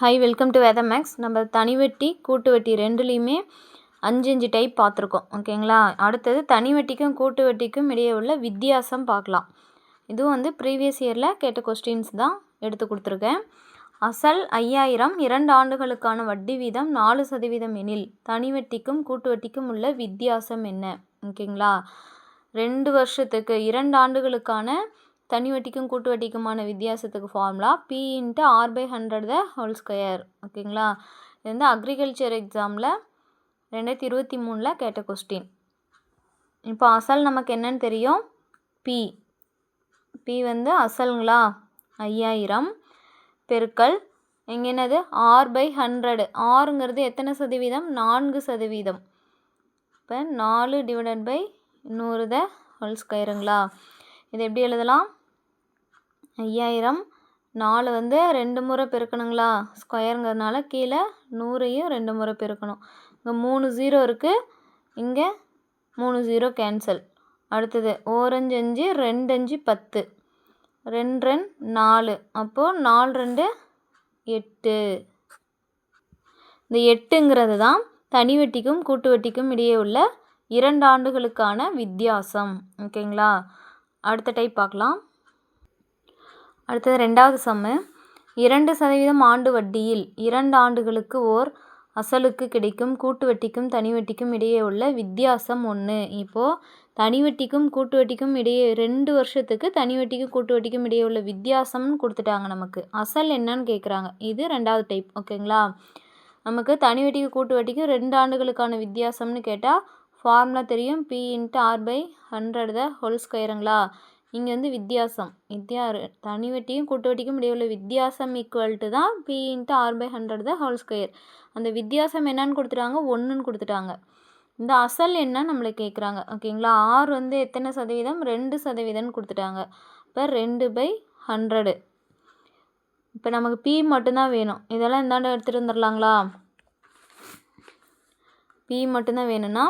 Hi welcome to Veda maths நம்ம தனி வட்டி கூட்டு வட்டி ரெண்டுலேயுமே அஞ்சு அஞ்சு டைப் பார்த்துருக்கோம். ஓகேங்களா அடுத்தது தனி வட்டிக்கும் கூட்டு வட்டிக்கும் இடையே உள்ள வித்தியாசம் பார்க்கலாம். இதுவும் வந்து ப்ரீவியஸ் இயரில் கேட்ட கொஸ்டின்ஸ் தான் எடுத்து கொடுத்துருக்கேன். அசல் ஐயாயிரம் இரண்டு ஆண்டுகளுக்கான வட்டி வீதம் நாலு சதவீதம் எனில் தனி வட்டிக்கும் கூட்டு வட்டிக்கும் உள்ள வித்தியாசம் என்ன? ஓகேங்களா ரெண்டு வருஷத்துக்கு இரண்டு ஆண்டுகளுக்கான தனி வட்டிக்கும் கூட்டு வட்டிக்குமான வித்தியாசத்துக்கு formula P into R by hundred the whole square ஓகேங்களா இது வந்து அக்ரிகல்ச்சர் எக்ஸாமில் ரெண்டாயிரத்தி இருபத்தி மூணில் கேட்ட கொஸ்டின் இப்போ அசல் நமக்கு என்னன்னு தெரியும்? பி பி வந்து அசலுங்களா ஐயாயிரம். பெருக்கல் இங்கே என்னது? ஆர் பை ஹண்ட்ரடு ஆறுங்கிறது எத்தனை சதவீதம்? நான்கு சதவீதம். இப்போ நாலு டிவைடட் பை நூறு த ஹோல் ஸ்கொயருங்களா இது எப்படி எழுதலாம்? ஐயாயிரம். நாலு வந்து ரெண்டு முறை பெருக்கணுங்களா? ஸ்கொயருங்கிறதுனால கீழே நூறையும் ரெண்டு முறை பெருக்கணும். இங்கே மூணு ஜீரோ இருக்குது இங்கே மூணு ஜீரோ கேன்சல். அடுத்தது ஓரஞ்சு அஞ்சு ரெண்டு அஞ்சு பத்து. ரெண்டு ரெண்டு நாலு. அப்போது நாலு ரெண்டு எட்டு. இந்த எட்டுங்கிறது தான் தனி வட்டிக்கும் கூட்டு வட்டிக்கும் இடையே உள்ள இரண்டு ஆண்டுகளுக்கான வித்தியாசம். ஓகேங்களா? அடுத்த டைப் பார்க்கலாம். அடுத்தது ரெண்டாவது சம்மு இரண்டு சதவீதம் ஆண்டு வட்டியில் இரண்டு ஆண்டுகளுக்கு ஓர் அசலுக்கு கிடைக்கும் கூட்டு வட்டிக்கும் தனி வட்டிக்கும் இடையே உள்ள வித்தியாசம் ஒன்று இப்போது தனி வட்டிக்கும் கூட்டு வட்டிக்கும் இடையே ரெண்டு வருஷத்துக்கு தனி வட்டிக்கும் கூட்டு வட்டிக்கும் இடையே உள்ள வித்தியாசம்னு கொடுத்துட்டாங்க நமக்கு. அசல் என்னன்னு கேட்குறாங்க இது ரெண்டாவது டைப் ஓகேங்களா? நமக்கு தனி வட்டிக்கு கூட்டு வட்டிக்கும் ரெண்டு ஆண்டுகளுக்கான வித்தியாசம்னு கேட்டால் ஃபார்முலா தெரியும். P into R by hundred the whole ஸ்கொயருங்களா இங்கே வந்து வித்தியாசம். வித்தியா தனி வட்டியும் கூட்டு வட்டிக்கும் இடையே உள்ள வித்தியாசம் ஈக்குவல் டு தான் P into R by hundred the whole square அந்த வித்தியாசம் என்னன்னு கொடுத்துட்டாங்க ஒன்றுன்னு கொடுத்துட்டாங்க. இந்த அசல் என்ன நம்மளை கேட்குறாங்க ஓகேங்களா ஆர் வந்து எத்தனை சதவீதம்? ரெண்டு சதவீதம்னு கொடுத்துட்டாங்க. இப்போ ரெண்டு பை ஹண்ட்ரடு இப்போ நமக்கு பி மட்டும்தான் வேணும். இதெல்லாம் இந்தாண்ட எடுத்துகிட்டு வந்துடலாங்களா? பி மட்டும்தான் வேணும்னா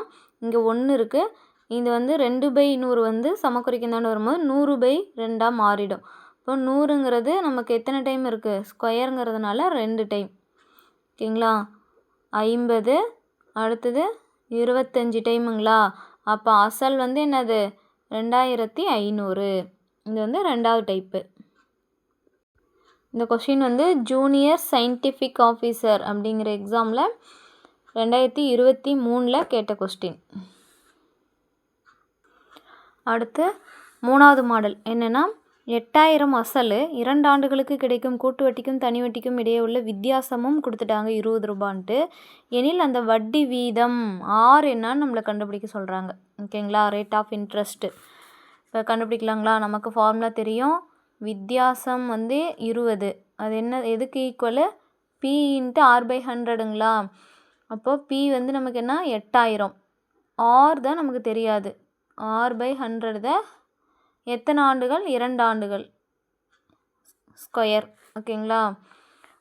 இங்கே ஒன்று இருக்குது இது வந்து ரெண்டு பை நூறு வந்து சமக்குறைக்கு வரும்போது நூறு பை ரெண்டாக மாறிடும். இப்போ நூறுங்கிறது நமக்கு எத்தனை டைம் இருக்குது ஸ்கொயருங்கிறதுனால ரெண்டு டைம் ஓகேங்களா? ஐம்பது அடுத்தது இருபத்தஞ்சி டைமுங்களா அப்போ அசல் வந்து என்னது? ரெண்டாயிரத்தி ஐநூறு. இது வந்து ரெண்டாவது டைப்பு இந்த கொஷின் வந்து ஜூனியர் சயின்டிஃபிக் ஆஃபீஸர் அப்படிங்கிற எக்ஸாமில் ரெண்டாயிரத்தி இருபத்தி மூணில் கேட்ட கொஸ்டின் அடுத்து மூணாவது மாடல். என்னென்னா எட்டாயிரம் அசல் இரண்டு ஆண்டுகளுக்கு கிடைக்கும் கூட்டு வட்டிக்கும் தனி வட்டிக்கும் இடையே உள்ள வித்தியாசமும் கொடுத்துட்டாங்க இருபது ரூபான்ட்டு. எனில் அந்த வட்டி வீதம் ஆர் என்னன்னு நம்மளை கண்டுபிடிக்க சொல்கிறாங்க ஓகேங்களா? ரேட் ஆஃப் இன்ட்ரெஸ்ட்டு இப்போ கண்டுபிடிக்கலாங்களா? நமக்கு ஃபார்முலா தெரியும். வித்தியாசம் வந்து இருபது. அது என்ன எதுக்கு equal P into R by ஹண்ட்ரடுங்களா அப்போது பி வந்து நமக்கு என்ன? எட்டாயிரம். ஆர் தான் நமக்கு தெரியாது. ஆர் பை ஹண்ட்ரட் த எத்தனை ஆண்டுகள்? இரண்டு ஆண்டுகள். ஸ்கொயர். ஓகேங்களா?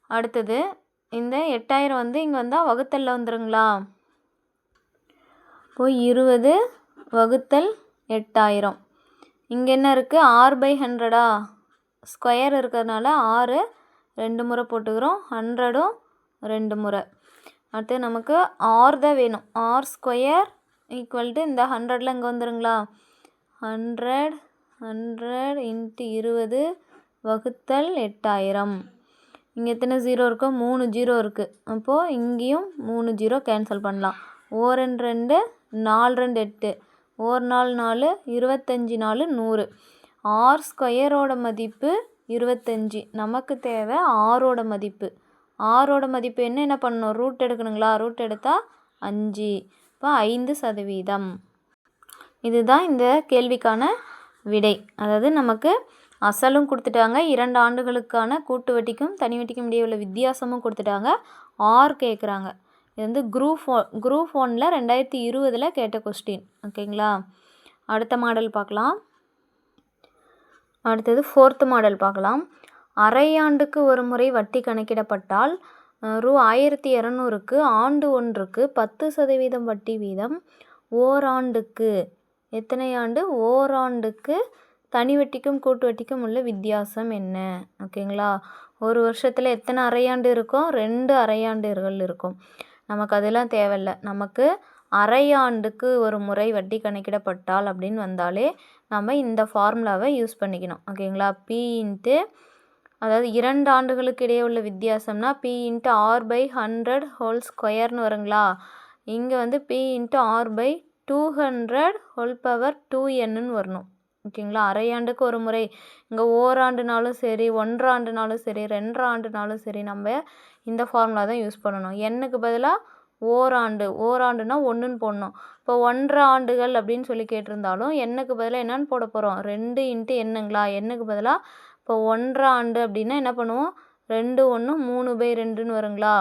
அடுத்தது இந்த எட்டாயிரம் வந்து இங்கே வந்தால் வகுத்தலில் வந்துருங்களா? போய் இருபது வகுத்தல் எட்டாயிரம். இங்கே என்ன இருக்குது ஆர் பை ஹண்ட்ரடா? ஸ்கொயர் இருக்கிறதுனால ஆறு ரெண்டு முறை போட்டுக்கிறோம். ஹண்ட்ரடும் ரெண்டு முறை. அடுத்து நமக்கு ஆர் தான் வேணும். ஆர் ஸ்கொயர் ஈக்குவல் டு இந்த ஹண்ட்ரடில் இங்கே வந்துருங்களா? ஹண்ட்ரட் ஹண்ட்ரட் இன்ட்டு இருபது வகுத்தல் எட்டாயிரம். இங்கே எத்தனை ஜீரோ இருக்கோ? மூணு ஜீரோ இருக்குது அப்போது இங்கேயும் மூணு ஜீரோ கேன்சல் பண்ணலாம். ஓ ரெண்டு ரெண்டு நாலு ரெண்டு எட்டு. ஓர் நாலு நாலு இருபத்தஞ்சி நாலு நூறு. ஆர் ஸ்கொயரோட மதிப்பு இருபத்தஞ்சி. நமக்கு தேவை ஆரோட மதிப்பு. ஆரோட மதிப்பு என்ன என்ன பண்ணணும்? ரூட் எடுக்கணுங்களா? ரூட் எடுத்தால் அஞ்சு. இப்போ ஐந்து சதவீதம். இதுதான் இந்த கேள்விக்கான விடை. அதாவது நமக்கு அசலும் கொடுத்துட்டாங்க இரண்டு ஆண்டுகளுக்கான கூட்டு வட்டிக்கும் தனி வட்டிக்கும் இடையே உள்ள வித்தியாசமும் கொடுத்துட்டாங்க ஆர் கேட்குறாங்க இது வந்து குரூப் ஒன் குரூப் ஒனில் ரெண்டாயிரத்தி இருபதில் கேட்ட கொஸ்டின் ஓகேங்களா அடுத்த மாடல் பார்க்கலாம். அடுத்தது ஃபோர்த்து மாடல் பார்க்கலாம். அரையாண்டுக்கு ஒரு முறை வட்டி கணக்கிடப்பட்டால் ரூ ஆயிரத்தி இரநூறுக்கு ஆண்டு ஒன்றுக்கு பத்து சதவீதம் வட்டி வீதம் ஓராண்டுக்கு. எத்தனை ஆண்டு? ஓராண்டுக்கு தனி வட்டிக்கும் கூட்டு வட்டிக்கும் உள்ள வித்தியாசம் என்ன? ஓகேங்களா ஒரு வருஷத்தில் எத்தனை அரையாண்டு இருக்கும்? ரெண்டு அரையாண்டுகள் இருக்கும். நமக்கு அதெல்லாம் தேவையில்ல. நமக்கு அரையாண்டுக்கு ஒரு முறை வட்டி கணக்கிடப்பட்டால் அப்படின்னு வந்தாலே நம்ம இந்த ஃபார்முலாவை யூஸ் பண்ணிக்கணும். ஓகேங்களா பி இன்ட்டு அதாவது இரண்டு ஆண்டுகளுக்கு இடையே உள்ள வித்தியாசம்னா P into R by hundred whole ஸ்கொயர்னு வருங்களா? இங்கே வந்து P into R by two hundred whole power two என்னுன்னு வரணும். ஓகேங்களா? அரையாண்டுக்கு ஒரு முறை. இங்கே ஓராண்டுனாலும் சரி ஒன்றாண்டுனாலும் சரி ரெண்டரை சரி நம்ம இந்த ஃபார்முலா தான் யூஸ் பண்ணணும். எண்ணுக்கு பதிலாக ஓராண்டு. ஓராண்டுனா ஒன்றுன்னு போடணும். இப்போ ஒன்றரை ஆண்டுகள் அப்படின்னு சொல்லி கேட்டிருந்தாலும் எண்ணுக்கு பதிலாக என்னன்னு போட போகிறோம் ரெண்டு இன்ட்டு என்னங்களா எண்ணுக்கு பதிலாக இப்போ ஒன்றரை ஆண்டு அப்படின்னா என்ன பண்ணுவோம்? ரெண்டு ஒன்று மூணு பை ரெண்டுன்னு வருங்களா?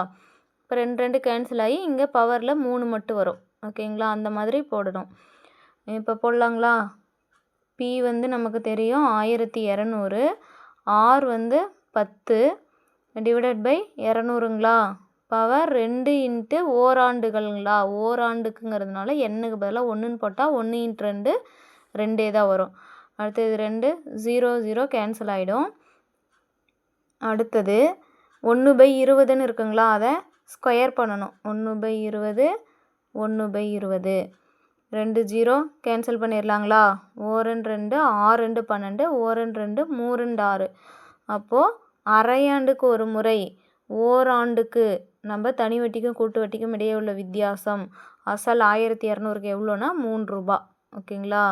இப்போ ரெண்டு ரெண்டு கேன்சல் ஆகி இங்கே பவரில் மூணு மட்டும் வரும். ஓகேங்களா? அந்த மாதிரி போடணும். இப்போ போடலாங்களா? பி வந்து நமக்கு தெரியும் ஆயிரத்தி இரநூறு. ஆர் வந்து பத்து. டிவைடட் பை இரநூறுங்களா? பவர் ரெண்டு இன்ட்டு ஓராண்டுகள்ங்களா? ஓராண்டுக்குங்கிறதுனால எண்ணுக்கு பதிலாக ஒன்றுன்னு போட்டால் ஒன்று இன்ட்டு ரெண்டு ரெண்டே தான் வரும். அடுத்தது ரெண்டு ஜீரோ ஜீரோ கேன்சல் ஆகிடும் அடுத்தது ஒன்று பை இருபதுன்னு இருக்குங்களா? அதை ஸ்கொயர் பண்ணணும். ஒன்று பை இருபது ஒன்று பை இருபது ரெண்டு ஜீரோ கேன்சல் பண்ணிடலாங்களா? ஓரெண்டு ரெண்டு ஆறு ரெண்டு பன்னெண்டு ஓரெண்டு ரெண்டு மூரெண்டு ஆறு. அப்போது அரையாண்டுக்கு ஒரு முறை ஓராண்டுக்கு நம்ம தனி வட்டிக்கும் கூட்டு வட்டிக்கும் இடையே உள்ள வித்தியாசம். அசல் ஆயிரத்தி இரநூறுக்கு எவ்வளோனா மூணு ரூபா. ஓகேங்களா?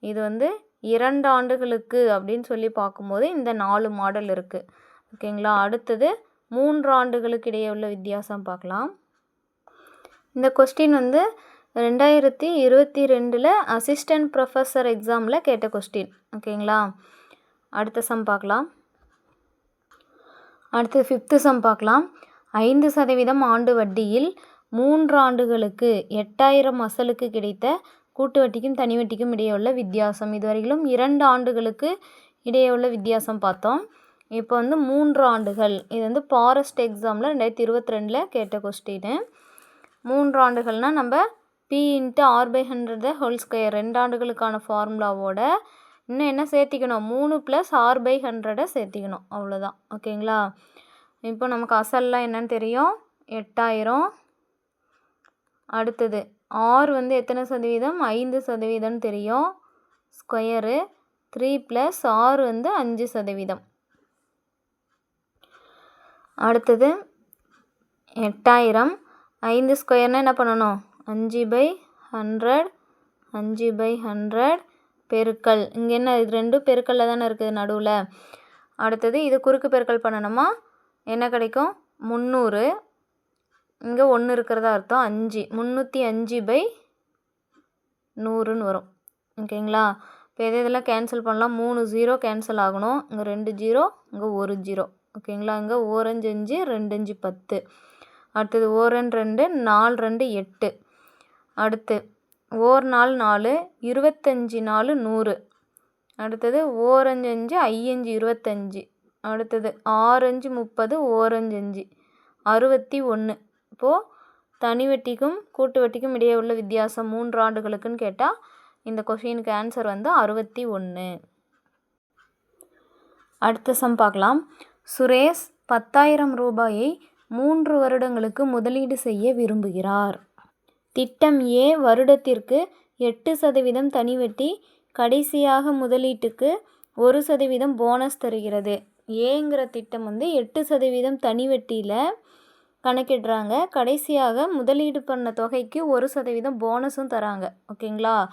இது வந்து இரண்டு ஆண்டுகளுக்கு அப்படின்னு சொல்லி பார்க்கும்போது இந்த நாலு மாடல் இருக்குது ஓகேங்களா அடுத்தது மூன்று ஆண்டுகளுக்கு இடையே உள்ள வித்தியாசம் பார்க்கலாம். இந்த கொஸ்டின் வந்து ரெண்டாயிரத்தி இருபத்தி ரெண்டில் அசிஸ்டன்ட் ப்ரொஃபஸர் எக்ஸாமில் கேட்ட கொஸ்டின் ஓகேங்களா அடுத்த சம் பார்க்கலாம். அடுத்து ஃபிஃப்த்து சம் பார்க்கலாம். ஐந்து சதவீதம் ஆண்டு வட்டியில் மூன்று ஆண்டுகளுக்கு எட்டாயிரம் அசலுக்கு கிடைத்த கூட்டு வட்டிக்கும் தனி வட்டிக்கும் இடையே உள்ள வித்தியாசம். இதுவரையிலும் இரண்டு ஆண்டுகளுக்கு இடையே உள்ள வித்தியாசம் பார்த்தோம். இப்போ வந்து மூன்று ஆண்டுகள். இது வந்து ஃபாரஸ்ட் எக்ஸாமில் ரெண்டாயிரத்தி இருபத்தி ரெண்டில் கேட்ட கொஸ்டின் மூன்று ஆண்டுகள்னால் நம்ம P into R by hundred whole square ரெண்டு ஆண்டுகளுக்கான ஃபார்முலாவோட இன்னும் என்ன சேர்த்திக்கணும்? மூணு ப்ளஸ் ஆர் பை ஹண்ட்ரடை சேர்த்திக்கணும். அவ்வளோதான் ஓகேங்களா? இப்போ நமக்கு அசல்லாம் என்னன்னு தெரியும்? எட்டாயிரம். அடுத்தது ஆர் வந்து எத்தனை சதவீதம்? ஐந்து சதவீதம்னு தெரியும். ஸ்கொயரு. த்ரீ ப்ளஸ் ஆர் வந்து அஞ்சு சதவீதம். அடுத்தது எட்டாயிரம். ஐந்து ஸ்கொயர்னால் என்ன பண்ணணும்? அஞ்சு பை ஹண்ட்ரட் அஞ்சு பை ஹண்ட்ரட் பெருக்கல். இங்கே என்ன இது ரெண்டும் பெருக்கல்ல தானே இருக்குது நடுவில். அடுத்தது இது குறுக்கு பெருக்கல் பண்ணணுமா? என்ன கிடைக்கும்? முந்நூறு. இங்கே ஒன்று இருக்கிறதா அர்த்தம்? அஞ்சு. முந்நூற்றி அஞ்சு பை நூறுன்னு வரும். ஓகேங்களா? இப்போ எதை இதெல்லாம் கேன்சல் பண்ணலாம்? மூணு ஜீரோ கேன்சல் ஆகணும். இங்கே ரெண்டு ஜீரோ இங்கே ஒரு ஜீரோ ஓகேங்களா? இங்கே ஓரஞ்சு அஞ்சு ரெண்டு அஞ்சு பத்து. அடுத்தது ஓரன் ரெண்டு நாலு ரெண்டு எட்டு. அடுத்து ஓர் நாள் நாலு இருபத்தஞ்சி நாலு நூறு. அடுத்தது ஓரஞ்சு அஞ்சு ஐயஞ்சு இருபத்தஞ்சி. அடுத்தது ஆரஞ்சு முப்பது ஓரஞ்சு அஞ்சு. அறுபத்தி ஒன்று இப்போது தனி வட்டிக்கும் கூட்டு வட்டிக்கும் இடையே உள்ள வித்தியாசம் மூன்று ஆண்டுகளுக்குன்னு கேட்டால் இந்த கொஷினுக்கு ஆன்சர் வந்து அறுபத்தி ஒன்று அடுத்த சம் பார்க்கலாம். சுரேஷ் பத்தாயிரம் ரூபாயை மூன்று வருடங்களுக்கு முதலீடு செய்ய விரும்புகிறார். திட்டம் ஏ வருடத்திற்கு எட்டு சதவீதம் தனிவட்டி கடைசியாக முதலீட்டுக்கு ஒரு சதவீதம் போனஸ் தருகிறது. ஏங்கிற திட்டம் வந்து எட்டு சதவீதம் தனி வட்டியில் கணக்கிடுறாங்க. கடைசியாக முதலீடு பண்ண தொகைக்கு ஒரு சதவீதம் போனஸும் தராங்க. ஓகேங்களா?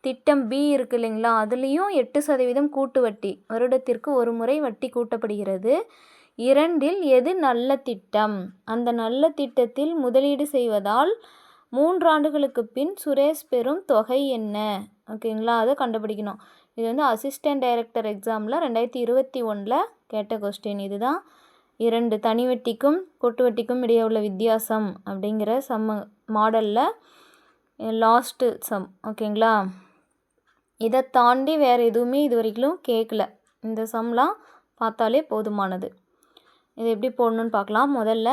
திட்டம் பி இருக்குது இல்லைங்களா? அதுலேயும் எட்டு சதவீதம் கூட்டு வட்டி. வருடத்திற்கு ஒரு முறை வட்டி கூட்டப்படுகிறது. இரண்டில் எது நல்ல திட்டம்? அந்த நல்ல திட்டத்தில் முதலீடு செய்வதால் மூன்று ஆண்டுகளுக்கு பின் சுரேஷ் பெறும் தொகை என்ன? ஓகேங்களா? அதை கண்டுபிடிக்கணும். இது வந்து அசிஸ்டன்ட் டைரக்டர் எக்ஸாமில் ரெண்டாயிரத்தி இருபத்தி ஒன்றில் கேட்ட கொஸ்டின் இதுதான். இரண்டு தனி வட்டிக்கும் கொட்டு வட்டிக்கும் இடையே உள்ள வித்தியாசம் அப்படிங்கிற சம்ம மாடலில் லாஸ்ட்டு சம் ஓகேங்களா இதை தாண்டி வேறு எதுவுமே இது வரைக்கும் கேட்கல. இந்த சம்லாம் பார்த்தாலே போதுமானது. இது எப்படி போடணுன்னு பார்க்கலாம். முதல்ல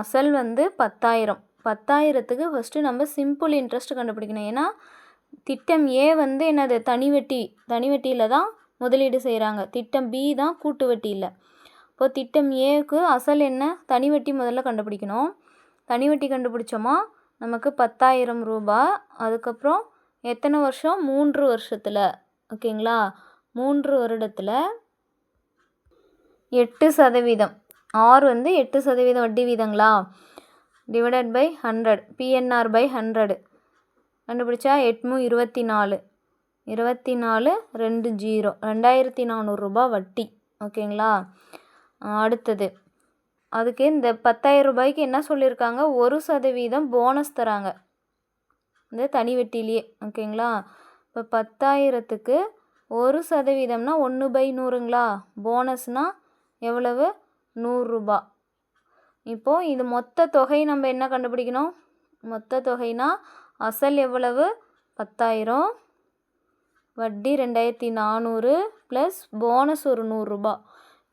அசல் வந்து பத்தாயிரம். பத்தாயிரத்துக்கு ஃபஸ்ட்டு நம்ம சிம்பிள் இன்ட்ரெஸ்ட் கண்டுபிடிக்கணும். ஏன்னா திட்டம் ஏ வந்து என்னது? தனி வட்டி. தனி வட்டியில் தான் முதலீடு செய்கிறாங்க திட்டம் பி தான் கூட்டு வட்டியில். இப்போ திட்டம் ஏவுக்கு அசல் என்ன? தனி வட்டி முதல்ல கண்டுபிடிக்கணும். தனி வட்டி கண்டுபிடிச்சோமா? நமக்கு பத்தாயிரம் ரூபாய் அதுக்கப்புறம் எத்தனை வருஷம்? மூன்று வருஷத்தில். ஓகேங்களா? மூன்று வருடத்தில் எட்டு சதவீதம். ஆர் வந்து எட்டு சதவீதம் வட்டி வீதங்களா? Divided by hundred PNR by hundred கண்டுபிடிச்சா எட்மு இருபத்தி நாலு இருபத்தி நாலு ரெண்டு ஜீரோ. ரெண்டாயிரத்தி நானூறுரூபா வட்டி. ஓகேங்களா? அடுத்தது. அதுக்கு இந்த பத்தாயிரம் ரூபாய்க்கு என்ன சொல்லியிருக்காங்க ஒரு சதவீதம் போனஸ் தராங்க. இந்த தனி வெட்டிலேயே ஓகேங்களா? இப்போ பத்தாயிரத்துக்கு ஒரு சதவீதம்னா ஒன்று பை நூறுங்களா? போனஸ்னால் எவ்வளவு? நூறுரூபா இப்போது இது மொத்த தொகை நம்ம என்ன கண்டுபிடிக்கணும்? மொத்த தொகைனா அசல் எவ்வளவு? பத்தாயிரம். வட்டி ரெண்டாயிரத்தி நானூறு ப்ளஸ் போனஸ் ஒரு நூறுரூபா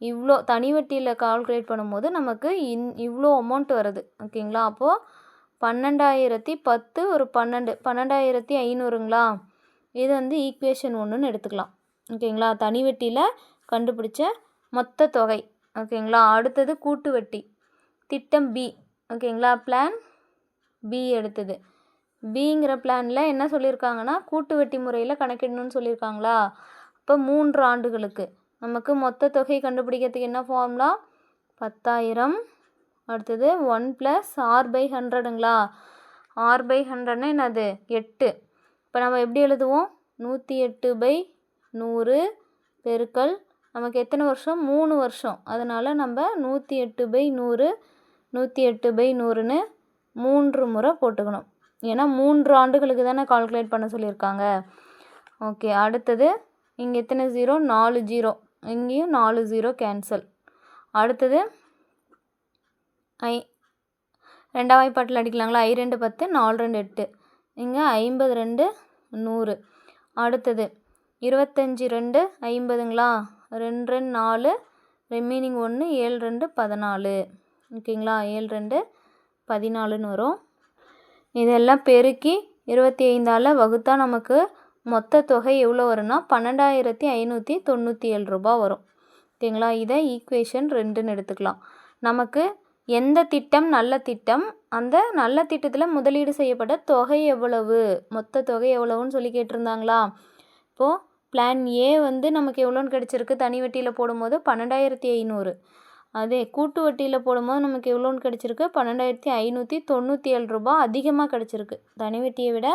இவ்வளோ தனி வட்டியில் கால்குலேட் பண்ணும்போது நமக்கு இன் இவ்வளோ அமௌண்ட் வருது. ஓகேங்களா அப்போது பன்னெண்டாயிரத்தி பத்து ஒரு பன்னெண்டு பன்னெண்டாயிரத்தி ஐநூறுங்களா? இது வந்து ஈக்குவேஷன் ஒன்றுன்னு எடுத்துக்கலாம். ஓகேங்களா தனி வட்டியில் கண்டுபிடிச்ச மொத்த தொகை. ஓகேங்களா அடுத்தது கூட்டு வட்டி. திட்டம் பி ஓகேங்களா பிளான் பி எடுத்தது. பிங்கிற பிளானில் என்ன சொல்லியிருக்காங்கன்னா கூட்டு வட்டி முறையில் கணக்கிடணும்னு சொல்லியிருக்காங்களா? இப்போ மூன்று ஆண்டுகளுக்கு. நமக்கு மொத்த தொகை கண்டுபிடிக்கிறதுக்கு என்ன ஃபார்முலா பத்தாயிரம். அடுத்தது ஒன் ப்ளஸ் ஆர் பை ஹண்ட்ரடுங்களா ஆர் பை ஹண்ட்ரட்னா என்னது? எட்டு. இப்போ நம்ம எப்படி எழுதுவோம்? நூற்றி எட்டு பை நூறு பெருக்கல் நமக்கு எத்தனை வருஷம்? மூணு வருஷம். அதனால் நம்ம நூற்றி எட்டு பை நூறு நூற்றி எட்டு பை நூறுன்னு மூன்று முறை போட்டுக்கணும். ஏன்னா மூன்று ஆண்டுகளுக்கு தானே கால்குலேட் பண்ண சொல்லியிருக்காங்க. ஓகே அடுத்தது இங்கே எத்தனை? ஜீரோ நாலு ஜீரோ இங்கேயும் நாலு ஜீரோ கேன்சல் அடுத்தது ஐ ரெண்டாம் வாய்ப்பாட்டில் அடிக்கலாங்களா? ஐ ரெண்டு பத்து நாலு ரெண்டு எட்டு. இங்கே ஐம்பது ரெண்டு நூறு. அடுத்தது இருபத்தஞ்சி ரெண்டு ஐம்பதுங்களா? ரெண்டு ரெண்டு நாலு ரிமைனிங் ஒன்று ஏழு ரெண்டு பதினாலு. ஓகேங்களா? ஏழு ரெண்டு பதினாலுன்னு வரும். இதெல்லாம் பெருக்கி இருபத்தி ஐந்தால் வகுத்தா நமக்கு மொத்த தொகை எவ்வளோ வரும்னா பன்னெண்டாயிரத்தி ஐநூற்றி தொண்ணூற்றி ஏழு ரூபா வரும். ஓகேங்களா? இதை ஈக்குவேஷன் ரெண்டுன்னு எடுத்துக்கலாம். நமக்கு எந்த திட்டம் நல்ல திட்டம்? அந்த நல்ல திட்டத்தில் முதலீடு செய்யப்பட்ட தொகை எவ்வளவு? மொத்த தொகை எவ்வளவுன்னு சொல்லி கேட்டிருந்தாங்களா? இப்போது பிளான் ஏ வந்து நமக்கு எவ்வளோன்னு கிடச்சிருக்கு? தனி வட்டியில் போடும்போது பன்னெண்டாயிரத்தி ஐநூறு. அதே கூட்டு வட்டியில் போடும்போது நமக்கு எவ்வளோன்னு கிடச்சிருக்கு? பன்னெண்டாயிரத்தி ஐநூற்றி தொண்ணூற்றி ஏழு ரூபா அதிகமாக கிடச்சிருக்கு. தனி வட்டியை விட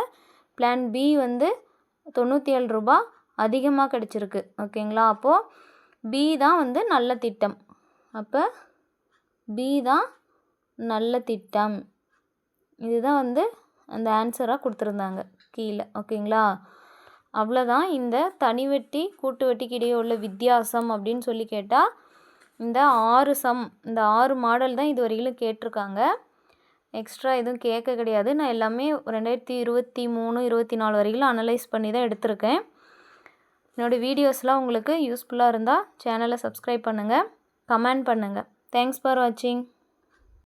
பிளான் பி வந்து தொண்ணூற்றி ஏழு ரூபா அதிகமாக கிடச்சிருக்கு. ஓகேங்களா? அப்போது பி தான் வந்து நல்ல திட்டம். அப்போ பி தான் நல்ல திட்டம். இதுதான் வந்து அந்த ஆன்சராக கொடுத்துருந்தாங்க கீழே. ஓகேங்களா? அவ்வளோதான் இந்த தனி வட்டி கூட்டு வட்டிக்கு இடையே உள்ள வித்தியாசம் அப்படின்னு சொல்லி கேட்டால் இந்த ஆறு சம் இந்த ஆறு மாடல் தான் இது வரையிலும் கேட்டிருக்காங்க. எக்ஸ்ட்ரா எதுவும் கேட்க கிடையாது. நான் எல்லாமே ரெண்டாயிரத்தி இருபத்தி மூணு இருபத்தி நாலு வரையிலும் அனலைஸ் பண்ணி தான் எடுத்திருக்கேன். என்னோடய வீடியோஸ்லாம் உங்களுக்கு யூஸ்ஃபுல்லாக இருந்தால் சேனலை சப்ஸ்கிரைப் பண்ணுங்கள் கமெண்ட் பண்ணுங்கள் தேங்க்ஸ் ஃபார் வாட்சிங்